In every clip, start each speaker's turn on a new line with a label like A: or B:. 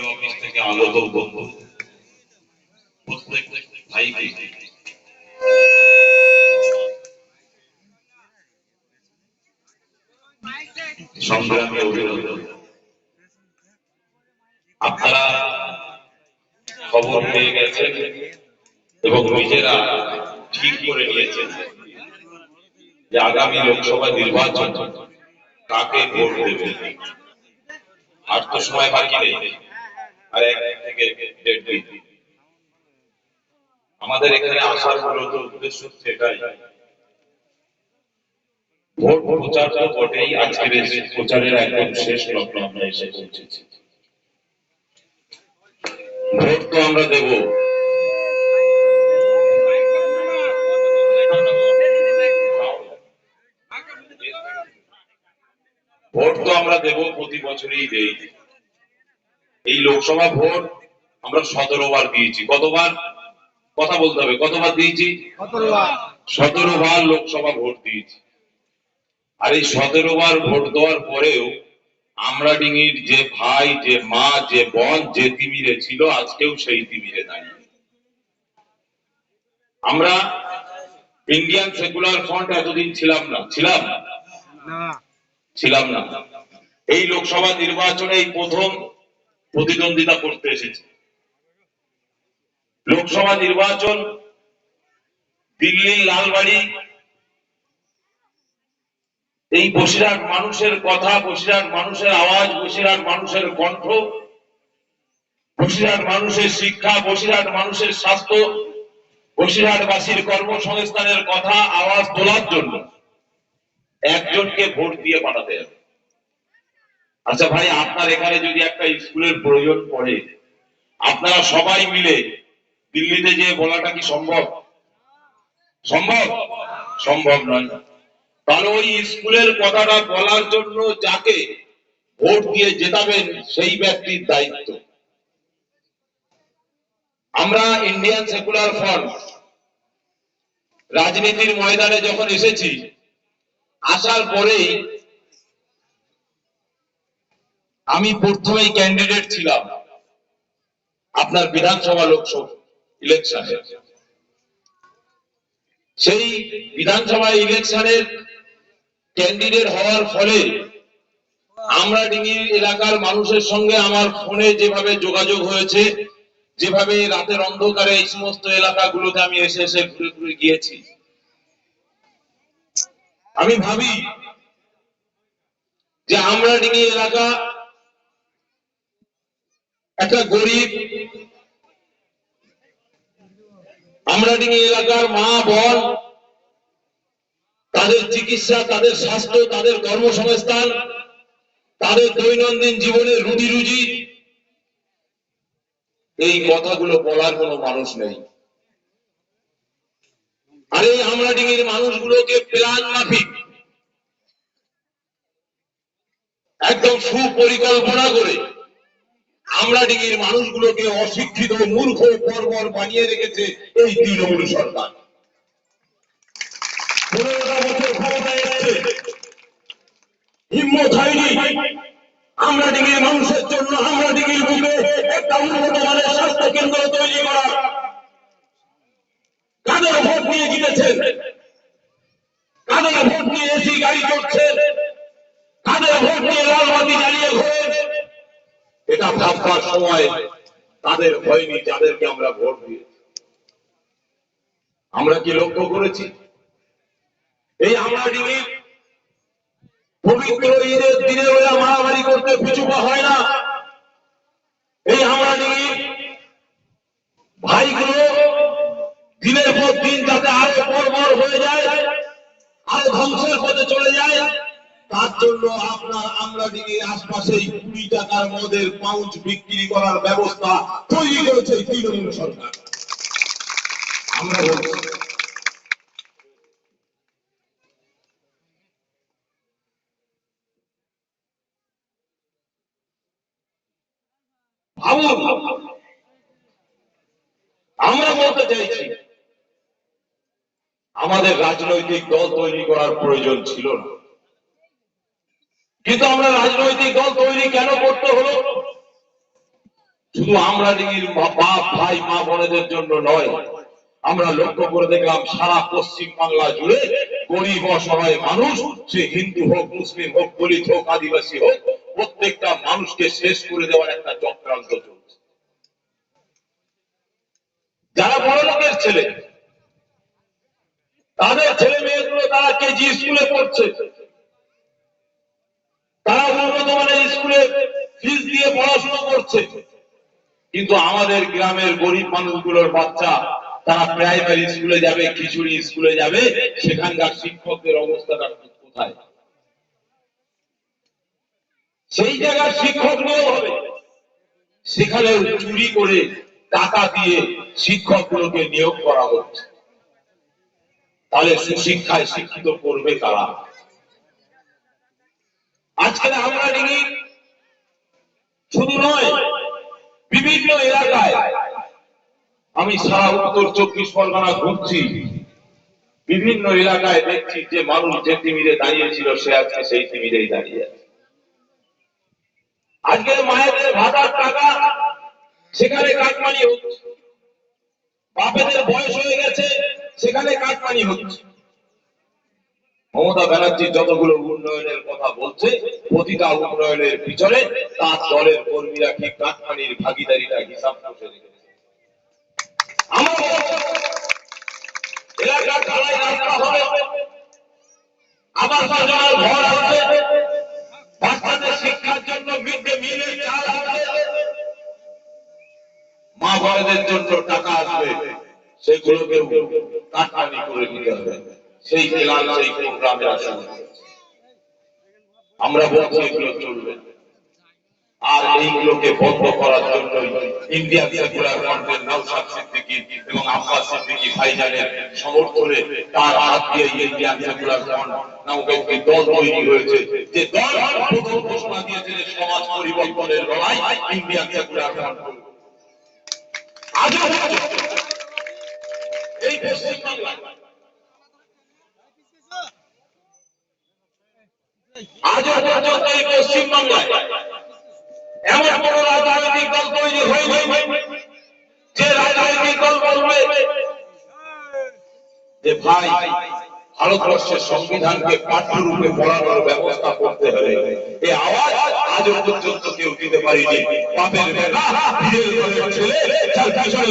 A: BDO office থেকে আগত প্রত্যেক ভাইকে সংগ্রামী আপনারা খবর পেয়ে গেছেন এবং নিজেরা ঠিক করে নিয়েছেন যে আগামী লোকসভা নির্বাচন কাকে ভোট দেবে আর তো সময় বাকি নেই। আর এক থেকে দেড় দিন। আমাদের এখানে আসার মূলত উদ্দেশ্য এটাই ভোট প্রচার তো বটেই আজকের প্রচারের একদম শেষ লগ্ন আমরা এসে পৌঁছেছি। ভোট তো আমরা দেব। ভোট তো আমরা দেব প্রতি বছরই দেই। এই লোকসভা ভোট আমরা সতেরো বার দিয়েছি। কতবার? কথা বলতে হবে। কতবার দিয়েছি? সতেরো বার লোকসভা ভোট দিয়েছি। আর এই সতেরো বার ভোট দেওয়ার পরেও আমরা ডিঙির যে ভাই যে মা যে বোন যে তিমিরে ছিল আজকেও সেই তিমিরে দাঁড়িয়ে আমরা ইন্ডিয়ান সেকুলার ফ্রন্ট এতদিন ছিলাম না। ছিলাম? না। ছিলাম না। এই লোকসভা নির্বাচনে এই প্রথম প্রতিদ্বন্দ্বিতা করতে এসেছে। লোকসভা নির্বাচন, দিল্লির লালবাড়ি, এই বসিরহাট মানুষের কথা, বসিরহাট মানুষের আওয়াজ, বসিরহাট মানুষের কণ্ঠ, বসিরহাট মানুষের শিক্ষা, বসিরহাট মানুষের স্বাস্থ্য, বসিরহাটবাসীর কর্মসংস্থানের কথা আওয়াজ তোলার জন্য একজনকে ভোট দিয়ে পাঠাতে হবে। আচ্ছা ভাই, আপনার এখানে যদি একটা স্কুলের প্রয়োজন পড়ে, আপনারা সবাই মিলে দিল্লিতে যে বলাটা কি সম্ভব? সম্ভব? সম্ভব নয়। তাহলে ওই স্কুলের কথাটা বলার জন্য যাকে ভোট দিয়ে জেতাবেন সেই ব্যক্তির দায়িত্ব। আমরা ইন্ডিয়ান সেকুলার ফ্রন্ট রাজনীতির ময়দানে যখন এসেছি, আসার পরেই আমি প্রথমেই ক্যান্ডিডেট ছিলাম আপনার বিধানসভা লোকসভা ইলেকশনে সেই বিধানসভা ইলেকশনের ক্যান্ডিডেট হওয়ার ফলে আমরা ডিঙি এলাকার মানুষের সঙ্গে আমার ফোনে যেভাবে যোগাযোগ হয়েছে, যেভাবে রাতের অন্ধকারে এই সমস্ত এলাকাগুলোতে আমি এসে এসে ঘুরে ঘুরে গিয়েছি। আমি ভাবি যে আমরা ডিঙি এলাকা একটা গরিব আমরা ডিঙি এলাকার মা, বোন, তাদের চিকিৎসা, তাদের স্বাস্থ্য, তাদের কর্মসংস্থান, তাদের দৈনন্দিন জীবনের রুজি রুজি এই কথাগুলো বলার কোনো মানুষ নেই। আর এই আমরা ডিঙির মানুষগুলোকে প্ল্যান মাফিক, একদম সুপরিকল্পনা করে আমরা ডিঙির মানুষগুলোকে অশিক্ষিত, মূর্খ, বর্বর বানিয়ে রেখেছে, এই তৃণমূল সরকার। আমরা ডিঙির মানুষের জন্য, আমরা ডিঙির বুকে একটা উন্নত মানের স্বাস্থ্য কেন্দ্র তৈরি করা কাদের ভোট নিয়ে জিতেছেন? কাদের ভোট নিয়ে এসি গাড়ি চড়ছেন? কাদের ভোট নিয়ে লালবাতি জ্বালিয়ে ঘোরেন এটা ভাববার সময় তাদের হয়নি, যাদেরকে আমরা ভোট দিয়েছি। আমরা কি লক্ষ্য করেছি? এই আমরা ডিঙির পবিত্র ঈদের দিনে ওরা মারামারি করতে পিছু হয় না। এই আমরা ডিঙির ভাইগুলো দিনের পর দিন যাতে আরও বর্বর হয়ে যায়, আরও ধ্বংসের পথে চলে যায় তার জন্য আপনার আমরা দিকে আশপাশেই কুড়ি টাকার মদের পাউচ বিক্রি করার ব্যবস্থা তৈরি করেছে তৃণমূল সরকার। আমরা বলছি আমরা বলতে চাইছি, আমাদের রাজনৈতিক দল তৈরি করার প্রয়োজন ছিল না। কিন্তু আমরা রাজনৈতিক দল তৈরি কেন করতে হলো? শুধু আমরা দিদির বাপ ভাই, মা, বোনেদের জন্য নয়। আমরা লক্ষ্য করে দেখলাম সারা পশ্চিম বাংলা জুড়ে গরিব, অসহায় মানুষ, সে হিন্দু হোক, মুসলিম হোক, দলিত হোক, আদিবাসী হোক, প্রত্যেকটা মানুষকে শেষ করে দেওয়ার একটা চক্রান্ত চলছে। যারা বড় লোকের ছেলে, তাদের ছেলে মেয়েগুলো তারা কেজি স্কুলে পড়ছে। তারা উন্নত মানের স্কুলে ফিস দিয়ে পড়াশোনা করছে। কিন্তু আমাদের গ্রামের গরিব মানুষগুলোর বাচ্চা, তারা প্রাইমারি স্কুলে যাবে, খিচুড়ি স্কুলে যাবে, সেখানকার শিক্ষকদের অবস্থাটা কোথায়? সেই জায়গার শিক্ষক নিয়োগ হবে। সেখানে চুরি করে টাকা দিয়ে শিক্ষকগুলোকে নিয়োগ করা হচ্ছে। তাহলে সুশিক্ষায় শিক্ষিত করবে কারা? আজকে আমরা দেখি শুধু নয় বিভিন্ন এলাকায় আমি সারা উত্তর চব্বিশ পরগনা ঘুরছি। বিভিন্ন এলাকায় দেখছি যে মানুষ যে টিমিরে দাঁড়িয়েছিল সে আজকে সেই টিমিরেই দাঁড়িয়ে আছে। আজকে মায়েদের ভাতার টাকা সেখানে কাটমানি হচ্ছে। বাপেদের বয়স হয়ে গেছে, সেখানে কাটমানি হচ্ছে। মমতা ব্যানার্জি যতগুলো উন্নয়নের কথা বলছে, প্রতিটা উন্নয়নের পিছনে তার দলের কর্মীরা ঠিক কাটমানির ভাগিদারিটা হিসাব করে মা বড়দের জন্য টাকা আসবে সেগুলোকে কাটমানি করে দিতে হবে। সেই প্ল্যান সেই প্রোগ্রামে আসবে আমরা বলছি এগুলো চলবে। আর এইগুলোকে বন্ধ করার জন্য ইন্ডিয়া সেকুলার ফ্রন্টের নৌসাদ সিদ্দিকী এবং আব্বাস সিদ্দিকী ভাইজানের সমর্থনে তার হাত দিয়ে ইন্ডিয়ান সেকুলার ফ্রন্ট নামক একটি দল তৈরি হয়েছে। যে দল প্রথম ঘোষণা দিয়েছে যে সমাজ পরিবর্তনের লড়াই ইন্ডিয়ান সেকুলার ফ্রন্ট এই পশ্চিমবাংলায় আজও পর্যন্ত এই পশ্চিমবাংলায় ভারতবর্ষের সংবিধানকে পাঠ্যরূপে পড়ানোর ব্যবস্থা করতে হবে এই আওয়াজ আজও পর্যন্ত কেউ দিতে পারিনি। আওয়াজ দিয়েছে যে ভারতবর্ষের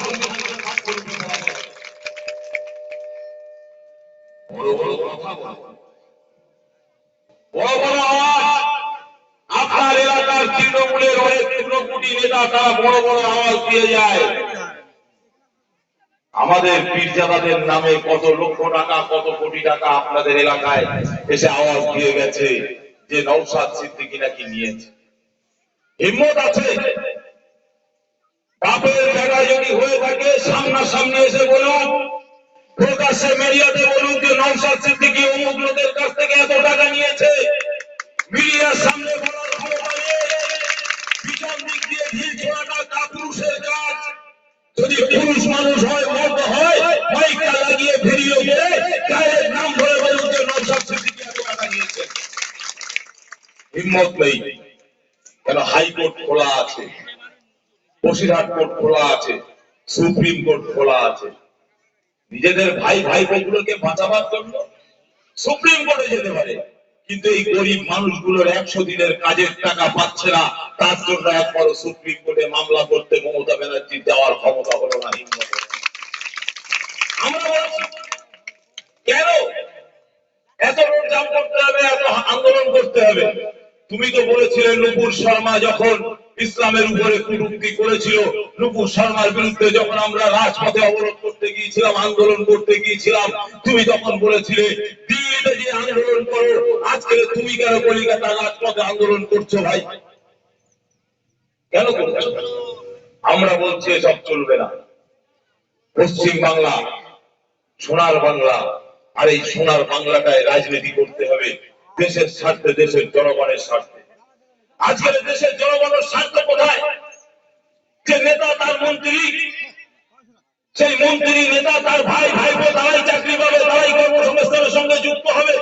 A: সংবিধানকে পাঠ্যরূপে পড়ানো হবে। বড় বড় আপনার এলাকার তৃণমূলের অনেক তৃণমূলী নেতা তারা বড় বড় আওয়াজ দিয়ে যায়। আমাদের পীরজাদাদের নামে কত লক্ষ টাকা, কত কোটি টাকা আপনাদের এলাকায় এসে আওয়াজ দিয়ে গেছে যে নৌসাদ সিদ্দিকি নাকি নিয়েছে। হিম্মত আছে? বাপের জায়গায় যদি হয়ে থাকে, সামনাসামনি এসে বলুন প্রকাশ্যে মিডিয়াতে বলুন যে নৌসাদ সিদ্দিকি অমুক লোকের কাছ থেকে এত টাকা নিয়েছে। মিডিয়ার সামনে হিম্মত খোলা আছে? বসিরহাট কোর্ট খোলা আছে। সুপ্রিম কোর্ট খোলা আছে। নিজেদের ভাই ভাই বোনগুলোকে বাঁচাবার জন্য সুপ্রিম কোর্টে যেতে পারে। কিন্তু এই গরিব মানুষগুলোর একশো দিনের কাজের টাকা পাচ্ছে না। তার জন্য একবারও সুপ্রিম কোর্টে মামলা করতে মমতা ব্যানার্জি দেওয়ার ক্ষমতা হলো না কেন? এত রোড জাম করতে হবে, এত আন্দোলন করতে হবে। তুমি তো বলেছিলে নুপুর শর্মা যখন ইসলামের উপরে কটূক্তি করেছিল, নুপুর শর্মার বিরুদ্ধে যখন আমরা রাজপথে অবরোধ করতে গিয়েছিলাম, আন্দোলন করতে গিয়েছিলাম, তুমি তখন বলেছিলে আন্দোলন করো, আজকে তুমি কেন কলিকাতা রাজপথে আন্দোলন করছ ভাই? কেন করছ? আমরা বলছি এসব চলবে না। পশ্চিম বাংলা, সোনার বাংলা, আর এই সোনার বাংলাটায় রাজনীতি করতে হবে। দেশের স্বার্থে, দেশের জনগণের স্বার্থে। আজকের দেশের জনগণের স্বার্থ কোথায়? যে নেতা, তার মন্ত্রী, সেই মন্ত্রী, নেতা, তার ভাই, ভাইপো, তারাই চাকরি পাবে, তারাই কর্মসংস্থানের সঙ্গে যুক্ত হবে।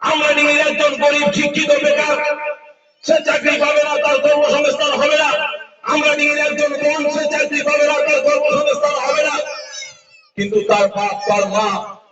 B: আমরা নিয়ে একজন গরিব, শিক্ষিত, বেকার, সে চাকরি পাবে না, তার কর্মসংস্থান হবে না। আমরা নিয়ে একজন বোন সে চাকরি পাবে না, তার কর্মসংস্থান হবে না। কিন্তু তার বাপ, তার মা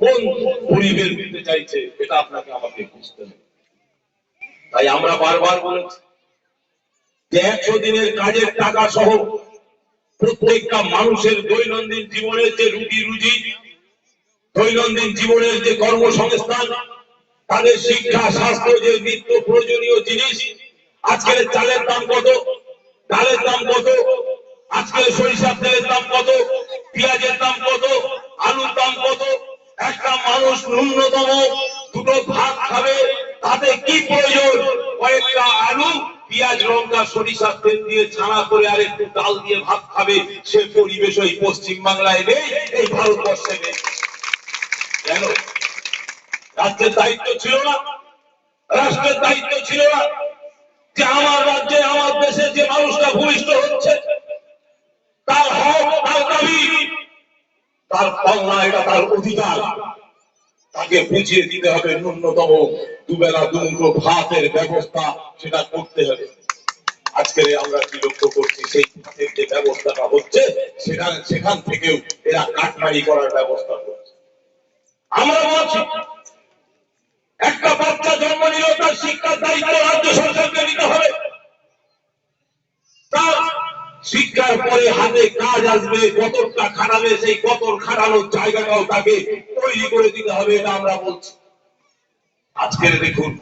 B: কোন পরিবেশ দিতে চাইছে এটা আপনাকে আমাকে বুঝতে হবে। তাই আমরা বারবার বলেছি যে একশো দিনের কাজের টাকা সহ প্রত্যেকটা মানুষের দৈনন্দিন জীবনের যে রুটি রুজি, দৈনন্দিন জীবনের যে কর্মসংস্থান, তাদের শিক্ষা, স্বাস্থ্য, যে নিত্য প্রয়োজনীয় জিনিস, আজকের চালের দাম কত, ডালের দাম কত, আজকের সরিষার তেলের দাম কত, পেঁয়াজের দাম কত, আলুর দাম কত একটা মানুষ ন্যূনতম দুটো ভাত খাবে, তাতে কি প্রয়োজন? কয়েকটা আলু, পেঁয়াজ লঙ্কা সরিষার তেল দিয়ে ছানা করে আর একটু ডাল দিয়ে ভাত খাবে, সে পরিবেশ ওই পশ্চিম বাংলায় নেই, এই ভারতবর্ষে নেই। কেন? রাষ্ট্রের দায়িত্ব ছিল না। রাষ্ট্রের দায়িত্ব ছিল না। যে আমার রাজ্যে, আমার দেশে যে মানুষটা ভূমিষ্ঠ হচ্ছে, তার হক, তার দাবি তার পাওনা এটা তার অধিকার। তাকে বুঝিয়ে দিতে হবে ন্যূনতম দুবেলা দুমুঠো ভাতের ব্যবস্থা সেটা করতে হবে। আজকে আমরা কি লক্ষ্য করছি, সেই ভাতের যে ব্যবস্থাটা হচ্ছে সেখানে সেখান থেকেও এরা কাটমারি করার ব্যবস্থা করছে। আমরা বলছি, একটা বাচ্চা জন্ম নিল তার শিক্ষার দায়িত্ব রাজ্য সরকারকে নিতে হবে। তার শিক্ষার পরে হাতে কাজ আসবে কতরটা খাটাবে, সেই কতর খাটানোর জায়গাটাও তাকে তৈরি করে দিতে হবে এটা আমরা বলছি। আজকের দেখুন,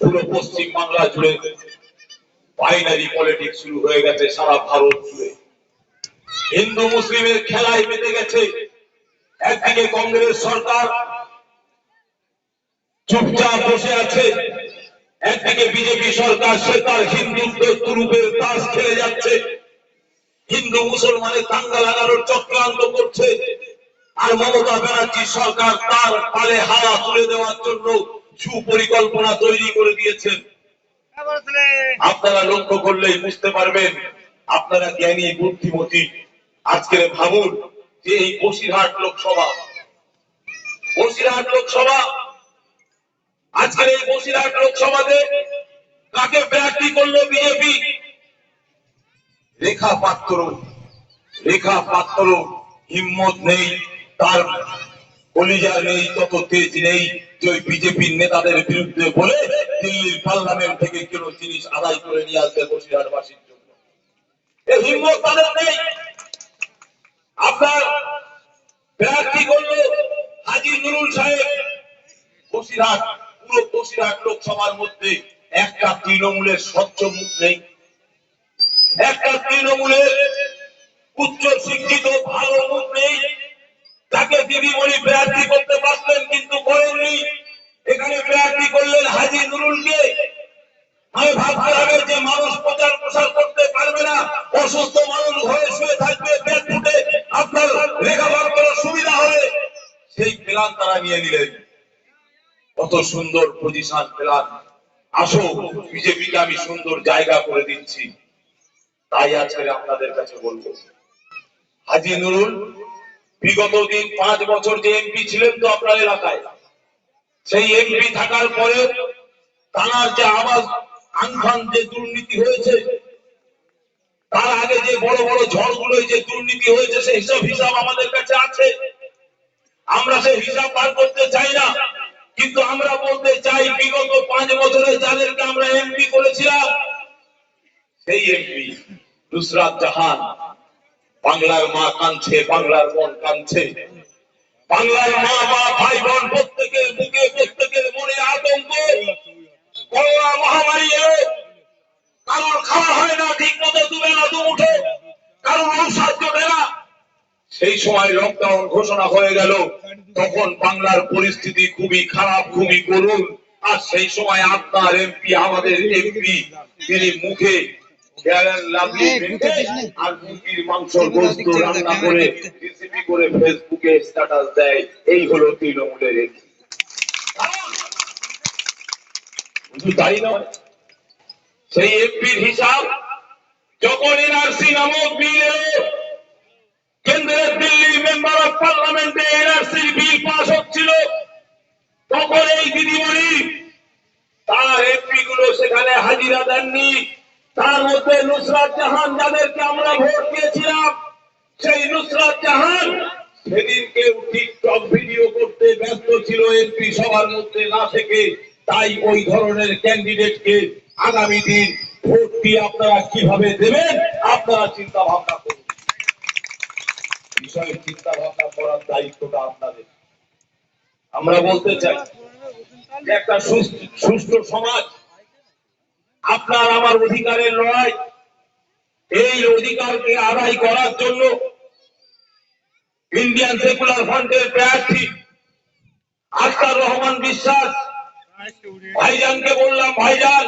B: পুরো পশ্চিম বাংলা জুড়ে বাইনারি পলিটিক্স শুরু হয়ে গেছে সারা ভারত জুড়ে। হিন্দু মুসলিমের খেলায় মেতে গেছে। একদিকে কংগ্রেস সরকার চুপচাপ বসে আছে। একদিকে বিজেপি সরকার, সে তার হিন্দুত্ব তুরুপের তাস খেলে যাচ্ছে। হিন্দু মুসলমানের দাঙ্গা লাগানোর চক্রান্ত করছে। আর মমতা ব্যানার্জি সরকার তার পালে হাওয়া তুলে দেওয়ার জন্য সুপরিকল্পনা তৈরি করে দিয়েছেন আপনারা লক্ষ্য করলেই বুঝতে পারবেন, আপনারা জ্ঞানী, বুদ্ধিমতী, আজকের ভাবুন যে এই বসিরহাট লোকসভা বসিরহাট লোকসভা আজকের এই বসিরহাট লোকসভাতে কাকে প্রার্থী করল বিজেপি রেখা পাত্র রেখা পাত্র হিম্মত নেই, তার কলিজা নেই, তত তেজ নেই যে ওই বিজেপির নেতাদের বিরুদ্ধে বলে দিল্লির পার্লামেন্ট থেকে কোনো জিনিস আদায় করে নিয়ে আসবে বসিরহাটবাসীর জন্য। এই হিম্মত তাদের নেই। আপনার প্রার্থী করল হাজি নুরুল সাহেব বসিরহাট। পুরো বসিরহাট লোকসভার মধ্যে একটা তৃণমূলের স্বচ্ছ মুখ নেই। একটা তৃণমূলের উচ্চ শিক্ষিত, ভালো মুখ নেই। তাকে দিদিমণি প্রার্থী করতে পারতেন, কিন্তু করেননি। এখানে প্রার্থী করলেন হাজি নুরুলকে। আমি ভাবতে হবে যে মানুষ প্রচার প্রসার করতে পারবে না, অসুস্থ মানুষ ঘরে শুয়ে থাকবে পেট ফুটে, আপনার লেখাপড়া করার সুবিধা হবে। সেই প্ল্যান তারা নিয়ে নিলেন। কত সুন্দর পজিশন পেলাম। আসো বিজেপিকে আমি সুন্দর জায়গা করে দিচ্ছি। তাই আজকে আপনাদের কাছে বলব। হাজি নুরুল, বিগত দিন পাঁচ বছর যে এমপি ছিলেন তো আপনার এলাকায়, সেই এমপি থাকার পরে তার যে আবাস আনফান যে দুর্নীতি হয়েছে, তার আগে যে বড় বড় ঝড়গুলো যে দুর্নীতি হয়েছে, সেই হিসাব হিসাব আমাদের কাছে আছে। আমরা সেই হিসাব পার করতে চাই না। কিন্তু আমরা বলতে চাই, বিগত পাঁচ বছরে যাদেরকে আমরা এমপি করেছিলাম, সেই এমপি নুসরাত জাহান। বাংলার মা কাঁদছে, বাংলার মন কাঁদছে। বাংলার মা মা, ভাই, বোন প্রত্যেকের বুকে, প্রত্যেকের মনে আতঙ্ক। করোনা মহামারী এলো। কারোর খাওয়া হয় না, ঠিক মতো দুবেলা দু উঠে কারোর ঔষধ জোটে না। সেই সময় লকডাউন ঘোষণা হয়ে গেল। তখন বাংলার পরিস্থিতি খুবই খারাপ খুবই করুণ। আর সেই সময় আপনার এমপি আমাদের এমপি তিনি মুখে ফেয়ার অ্যান্ড লাভলি মেখে আর মুরগির মাংস গোস্ত রান্না করে রেসিপি করে ফেসবুকে স্ট্যাটাস দেয়। এই হলো তৃণমূলের এমপি শুধু তাই নয় সেই এমপির হিসাব যখন এনআরসি নামক বিল এলো পার্লামেন্টে এনআরসি বিল পাস হচ্ছিল, তখন এই দিদিমণি তার এমপি গুলো সেখানে হাজিরা দেননি। তার মধ্যে নুসরাত জাহান যাদেরকে আমরা ভোট দিয়েছিলাম, সেই নুসরাত জাহান সেদিনকে টিকটক ভিডিও করতে ব্যস্ত ছিল এমপি সবার মধ্যে না থেকে। তাই ওই ধরনের ক্যান্ডিডেটকে আগামী দিন ভোট দিয়ে আপনারা কীভাবে দেবেন, আপনারা চিন্তা ভাবনা করুন। বিষয়ে চিন্তা ভাবনা করার দায়িত্বটা আপনাদের। আমরা বলতে চাই একটা সুস্থ সমাজ, আপনার আমার অধিকারের লড়াই, এই অধিকারকে আদায় করার জন্য ইন্ডিয়ান সেকুলার ফ্রন্টের প্রার্থী আখতার রহমান বিশ্বাস, ভাইজানকে বললাম, ভাইজান,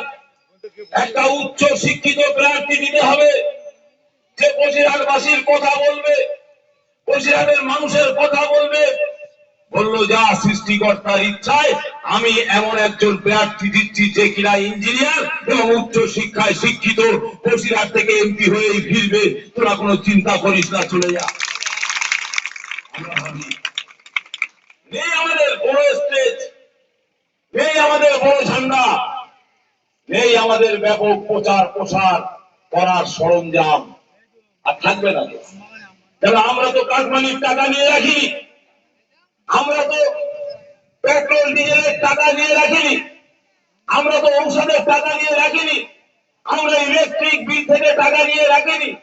B: একটা উচ্চ শিক্ষিত প্রার্থী দিতে হবে, যে বসিরহাটবাসীর কথা বলবে। বসিরহাটের মানুষের কথা বলবে। বলল, যা সৃষ্টিকর্তার ইচ্ছায় আমি এমন একজন প্রার্থী দিচ্ছি যে কিনা ইঞ্জিনিয়ার এবং উচ্চ শিক্ষায় শিক্ষিত। বসিরহাট থেকে এমপি হয়েই ফিরবে। তোরা কোনো চিন্তা করিস না, চলে যা। নেই আমাদের বড় স্টেজ নেই আমাদের বড় ঝান্ডা, নেই আমাদের ব্যাপক প্রচার প্রসার করার সরঞ্জাম, আর থাকবে না তো কেন আমরা তো কাঠমানির টাকা নিয়ে রাখিনি আমরা তো পেট্রোল, ডিজেলের টাকা নিয়ে রাখিনি। আমরা তো ঔষধের টাকা নিয়ে রাখিনি। আমরা ইলেকট্রিক বিল থেকে টাকা নিয়ে রাখিনি।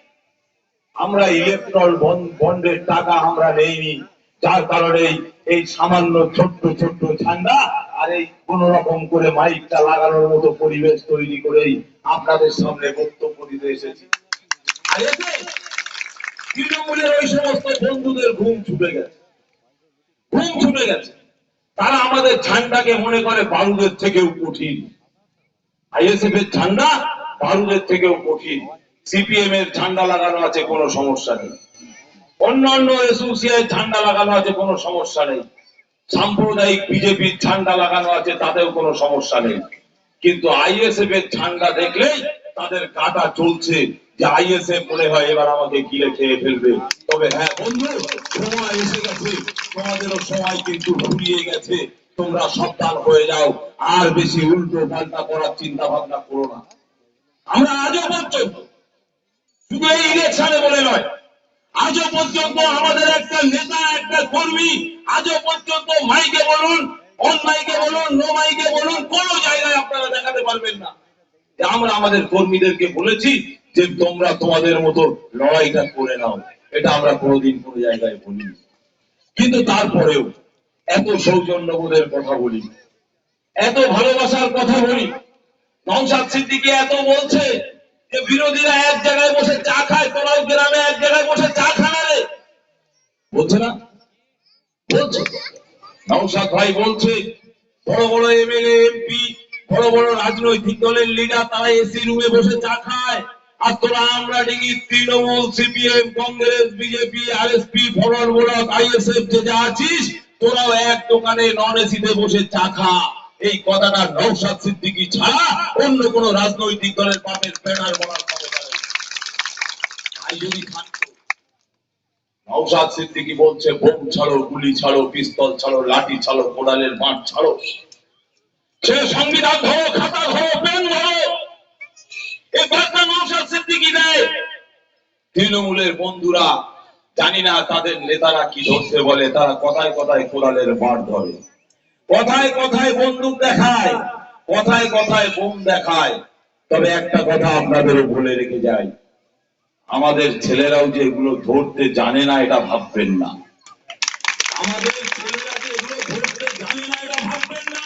B: আমরা ইলেকট্রল বন্ডের টাকা আমরা নেইনি। যার কারণে এই- সামান্য ছোট্ট ছোট্ট ঝান্ডা আর এই কোন রকম করে মাইকটা লাগানোর মতো পরিবেশ তৈরি করেই আপনাদের সামনে বক্তব্য দিতে এসেছি। আর তৃণমূলের ওই সমস্ত বন্ধুদের ঘুম ছুটে গেছে। ঘুম ছুটে গেছে। তারা আমাদের ঝান্ডাকে মনে করে বারুদের থেকেও কঠিন। আইএসএফ এর ঝান্ডা বারুদের থেকেও কঠিন। সিপিএম এর ঝান্ডা লাগানো আছে, কোনো সমস্যা নেই। অন্যান্য এসোসিয়েট ঝান্ডা লাগানো আছে, কোনো সমস্যা নেই। সাম্প্রদায়িক বিজেপির ঝান্ডা লাগানো আছে, তাতেও কোনো সমস্যা নেই। কিন্তু আইএসএফ এর ঝান্ডা দেখলেই তাদের কাটা চলছে। যে আইএসএফ মনে হয় এবার আমাকে গিলে খেয়ে ফেলবে। তবে হ্যাঁ বন্ধু, সময় এসে গেছে। তোমাদেরও সময় কিন্তু ফুরিয়ে গেছে। তোমরা সাবধান হয়ে যাও। আর বেশি উল্টো পাল্টা করার চিন্তা ভাবনা করো না। আমরা আজও পর্যন্ত শুধু এই ইলেকশনে বলে নয়, আজও পর্যন্ত আমাদের একটা নেতা, একটা কর্মী, আজও পর্যন্ত মাইকে বলুন, অন মাইকে বলুন, নো মাইকে বলুন, কোন জায়গায় আপনারা দেখাতে পারবেন না। আমরা আমাদের কর্মীদেরকে বলেছি যে তোমরা তোমাদের মতো লড়াইটা করে নাও, এটা আমরা কোনোদিন কোনো জায়গায় বলি কিন্তু তারপরেও এত সৌজন্যবোধের কথা বলি, এত ভালোবাসার কথা বলি নৌসাদ সিদ্দিকি এত বলছে যে বিরোধীরা এক জায়গায় বসে চা খায় তোরাও গ্রামে এক জায়গায় বসে চা খানা রে। বলছে না? বলছে। নৌসাদ ভাই বলছে, বড় বড় এমএলএ, এমপি, বড় বড় রাজনৈতিক দলের লিডার তারা এসি রুমে বসে চা খায়। সিদ্দিকি বলছে, বোম ছাড়ো, গুলি ছাড়ো, পিস্তল ছাড়ো, লাঠি ছাড়ো, কোদালের মাঠ ছাড়ো। সে সংবিধান ধরো, খাতা ধরো, পেন ধরো। তৃণমূলের বন্ধুরা জানি না তাদের নেতারা কি ধরতে বলে, তারা কথায় কথায় কোদালের মাঠ ধরে। কথায় কথায় বন্দুক দেখায়, কথায় কথায় বোম দেখায়। তবে একটা কথা আপনাদেরও বলে রেখে যাই। আমাদের ছেলেরাও যে এগুলো ধরতে জানে না, এটা ভাববেন না। আমাদের ছেলেরা যে এগুলো ধরতে জানে না, এটা ভাববেন না।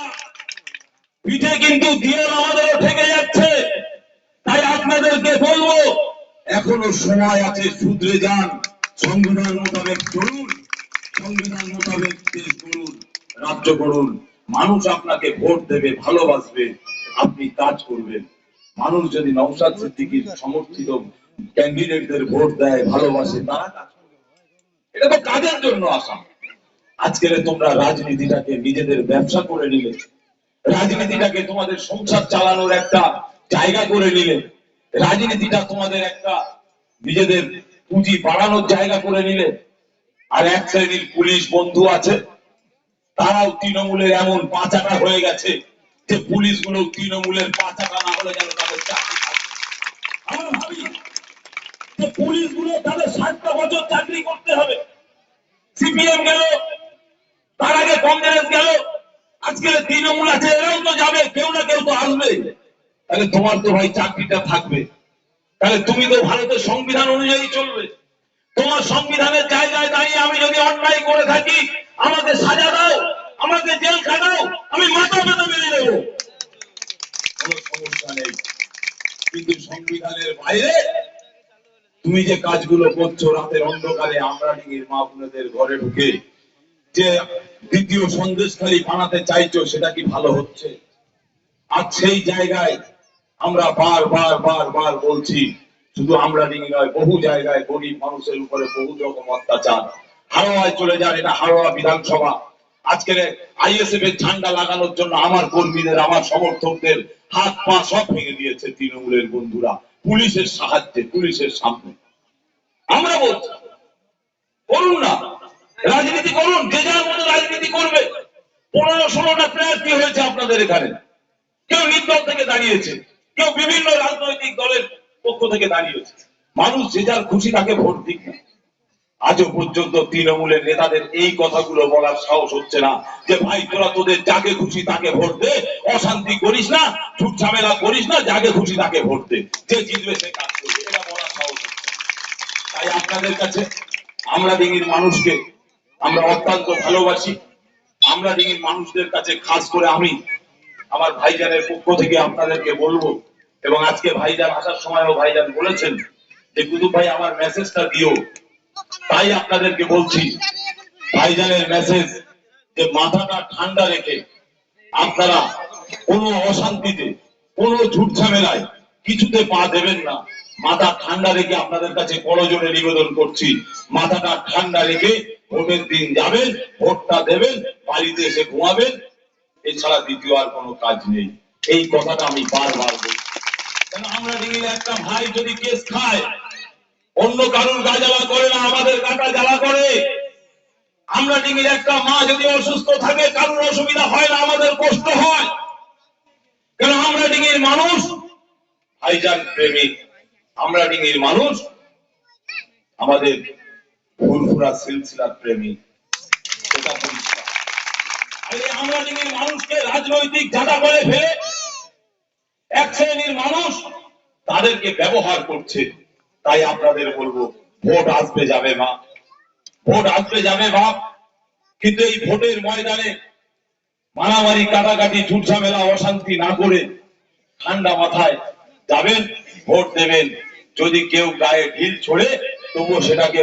B: পিঠে কিন্তু দিয়ে আমাদেরও ঠেকে যাচ্ছে। আপনাদেরকে বলব, এখনও সময় আছে শুধরে যান। সংবিধান মোতাবেক চলুন, সংবিধান মোতাবেক দেশ করুন রাজ্য করুন মানুষ আপনাকে ভোট দেবে, ভালোবাসবে, আপনি কাজ করবেন। মানুষ যদি নওশাদ সিদ্দিকীর সমর্থিত ক্যান্ডিডেটদের ভোট দেয়, ভালোবাসে, তারা কাজ করবে। এটা তো কাজের জন্য আসা। আজকের তোমরা রাজনীতিটাকে নিজেদের ব্যবসা করে নিলে। রাজনীতিটাকে তোমাদের সংসার চালানোর একটা জায়গা করে নিলে। রাজনীতিটা তোমাদের একটা নিজেদের পুঁজি বাড়ানোর জায়গা করে নিলে। আর এক শ্রেণির পুলিশ বন্ধু আছে, তারাও তৃণমূলের এমন পাচাটা হয়ে গেছে যে পুলিশগুলো তৃণমূলের পাচাটা না হলে যেন তাদের চাকরি পুলিশগুলো তাদের ষাটটা বছর চাকরি করতে হবে। সিপিএম গেল, তার আগে কংগ্রেস গেল, আজকে তৃণমূল আছে, এরাও তো যাবে, কেউ না কেউ তো আসবে তাহলে তোমার তো ভাই চাকরিটা থাকবে। তাহলে তুমি তো ভারতের সংবিধান অনুযায়ী চলবে। তোমার সংবিধানের জায়গায় দাঁড়িয়ে আমি যদি অন্যায় করে থাকি, আমাকে সাজা দাও, আমাকে জেল খাটাও আমি মাথা পেতে মেরে দেবো। কোনো সমস্যা নেই। কিন্তু সংবিধানের বাইরে তুমি যে কাজগুলো করছ, রাতের অন্ধকারে আমরা ডিঙির মা বোনেদের ঘরে ঢুকে যে দ্বিতীয় সন্দেশখালী বানাতে চাইছো, সেটা কি ভালো হচ্ছে? আর সেই জায়গায় আমরা বার বার বার বার বলছি, শুধু আমরা ডিঙি নয়, বহু জায়গায় গরিব মানুষের উপরে বহু রকম অত্যাচার। হাওয়ায় চলে যান এটা হাওয়া বিধানসভা। আজকের আইএসএফ এর ঝান্ডা লাগানোর জন্য আমার কর্মীদের, আমার সমর্থকদের হাত পা সব ভেঙে দিয়েছে তৃণমূলের বন্ধুরা। পুলিশের সাহায্যে, পুলিশের সামনে। আমরা বলছি, করুন না। রাজনীতি করুন, যে যার মতো রাজনীতি করবে। পনেরো ষোলোটা প্রার্থী হয়েছে আপনাদের এখানে? কেউ নির্দল থেকে দাঁড়িয়েছে। কেউ বিভিন্ন রাজনৈতিক দলের পক্ষ থেকে দাঁড়িয়েছে মানুষ যে যার খুশি তাকে ভোট দিক আজও পর্যন্ত তৃণমূলের নেতাদের এই কথাগুলো বলার সাহস হচ্ছে না যে, ভাই, তোরা তোদের যাকে খুশি তাকে ভোট দে। অশান্তি করিস না, ঝুট ঝামেলা করিস না, যাকে খুশি তাকে ভোট দে। যে জিতবে সে কাজ করবে। এটা বলার সাহস তাই আপনাদের কাছে আমরা ডিঙির মানুষকে আমরা অত্যন্ত ভালোবাসি। আমরা ডিঙির মানুষদের কাছে খাস করে আমি আমার ভাইজানের পক্ষ থেকে আপনাদেরকে বলব এবং আজকে ভাইজান আসার সময়ও ভাইজান বলেছেন যে, কুতুব ভাই, আমার মেসেজটা দিও। তাই আপনাদেরকে বলছি, ভাইজানের মেসেজ যে, মাথাটা ঠান্ডা রেখে আপনারা কোনো অশান্তিতে, কোনো ঝুট ঝামেলায় কিছুতে পা দেবেন না। মাথা ঠান্ডা রেখে আপনাদের কাছে করজোরে নিবেদন করছি, মাথাটা ঠান্ডা রেখে ভোটের দিন যাবেন, ভোটটা দেবেন, বাড়িতে এসে ঘুমাবেন। এছাড়া দ্বিতীয় আর কোনো কাজ নেই। এই কথাটা আমি বারবার বলছি। আমরা ডিঙির একটা মা যদি অসুস্থ থাকে, কারুর অসুবিধা হয় না, আমাদের কষ্ট হয়। কেন আমরা ডিঙির মানুষ? ভাইজান প্রেমিক, আমরা ডিঙির মানুষ। আমাদের ফুরফুরা সিলসিলার প্রেমিক। আমরা ডিঙির মানুষকে রাজনৈতিক জাদা করে ফেলে এক শ্রেণির মানুষ তাদেরকে ব্যবহার করছে। তাই আপনাদের বলব, ভোট আসবে যাবে মা। ভোট আসবে যাবে বাপ কিন্তু এই ভোটের ময়দানে মারামারি, কাটাকাটি ঝুট ঝামেলা অশান্তি না করে ঠান্ডা মাথায় যাবেন, ভোট দেবেন। যদি কেউ গায়ে ঢিল ছড়ে, তবুও সেটাকে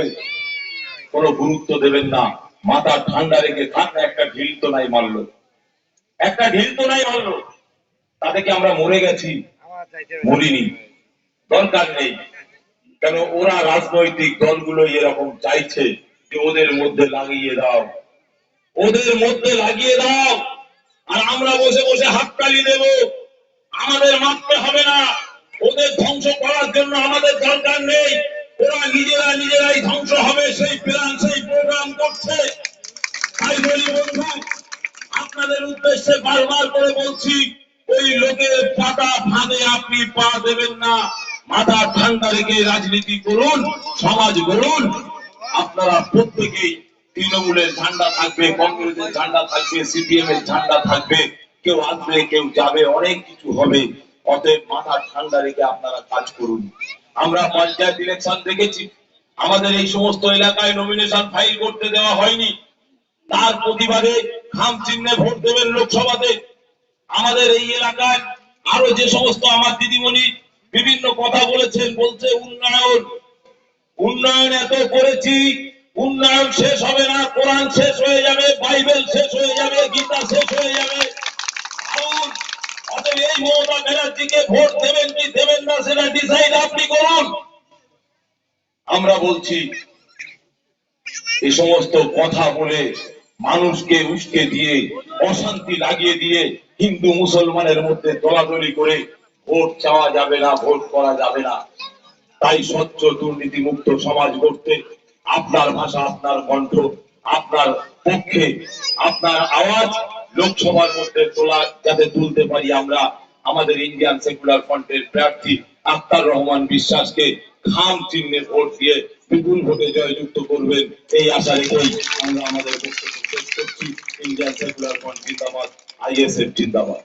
B: কোনো গুরুত্ব দেবেন না। মাথা ঠান্ডা রেখে থাক একটা ঢিল তো নাই মারলো। একটা ঢিল তো নাই মারলো। তাতে কি আমরা মরে গেছি, মরিনি। দরকার নেই। কেন ওরা রাজনৈতিক দলগুলো এরকম চাইছে যে ওদের মধ্যে লাগিয়ে দাও। ওদের মধ্যে লাগিয়ে দাও। আর আমরা বসে বসে হাততালি দেব। আমাদের মারতে হবে না। ওদের ধ্বংস করার জন্য আমাদের দরকার নেই। ওরা নিজেরা নিজেরাই ধ্বংস হবে, সেই প্ল্যান সেই প্রোগ্রাম করছে। তাই বলি বন্ধু, আপনাদের উদ্দেশ্যে বারবার করে বলছি ওই লোকের পাতা ফাঁদে আপনি পা দেবেন না। মাথা ঠান্ডা রেখে রাজনীতি করুন, সমাজ গড়ুন। আপনারা প্রত্যেকেই তৃণমূলের ঝান্ডা থাকবে, কংগ্রেসের ঝান্ডা থাকবে সিপিএম এর ঝান্ডা থাকবে। কেউ আসবে, কেউ যাবে, অনেক কিছু হবে। অতএব মাথা ঠান্ডা রেখে আপনারা কাজ করুন। আমরা পঞ্চায়েত ইলেকশন দেখেছি। আমাদের এই সমস্ত এলাকায় নমিনেশন ফাইল করতে দেওয়া হয়নি। তার প্রতিবাদে খাম চিহ্নে ভোট দেবেন লোকসভাতে। আমাদের এই এলাকায় আরও যে সমস্ত আমার দিদিমণি বিভিন্ন কথা বলেছেন, বলছে উন্নয়ন উন্নয়ন এত করেছি, উন্নয়ন শেষ হবে না, কোরআন শেষ হয়ে যাবে, বাইবেল শেষ হয়ে যাবে, গীতা শেষ হয়ে যাবে। এই মমতা ব্যানার্জিকে ভোট দেবেন কি দেবেন না সেটা ডিসাইড আপনি করুন। আমরা বলছি এই সমস্ত কথা বলে মানুষকে উস্কে দিয়ে, অশান্তি লাগিয়ে দিয়ে হিন্দু মুসলমানের মধ্যে দলাদলি করে ভোট চাওয়া যাবে না, ভোট করা যাবে না। তাই স্বচ্ছ দুর্নীতি মুক্ত সমাজ করতে আপনার ভাষা, আপনার কণ্ঠ, আপনার পক্ষে, আপনার আওয়াজ লোকসভার মধ্যে তোলা যাতে তুলতে পারি আমরা, আমাদের ইন্ডিয়ান সেকুলার ফ্রন্টের প্রার্থী আক্তার রহমান বিশ্বাসকে খাম চিহ্নে ভোট দিয়ে বিপুল ভোটে জয়যুক্ত করবেন, এই আশা রেখেই আমরা আমাদের বক্তব্য শেষ করছি। ইন্ডিয়ান সেকুলার ফ্রন্ট জিন্দাবাদ। আইএসএফ জিন্দাবাদ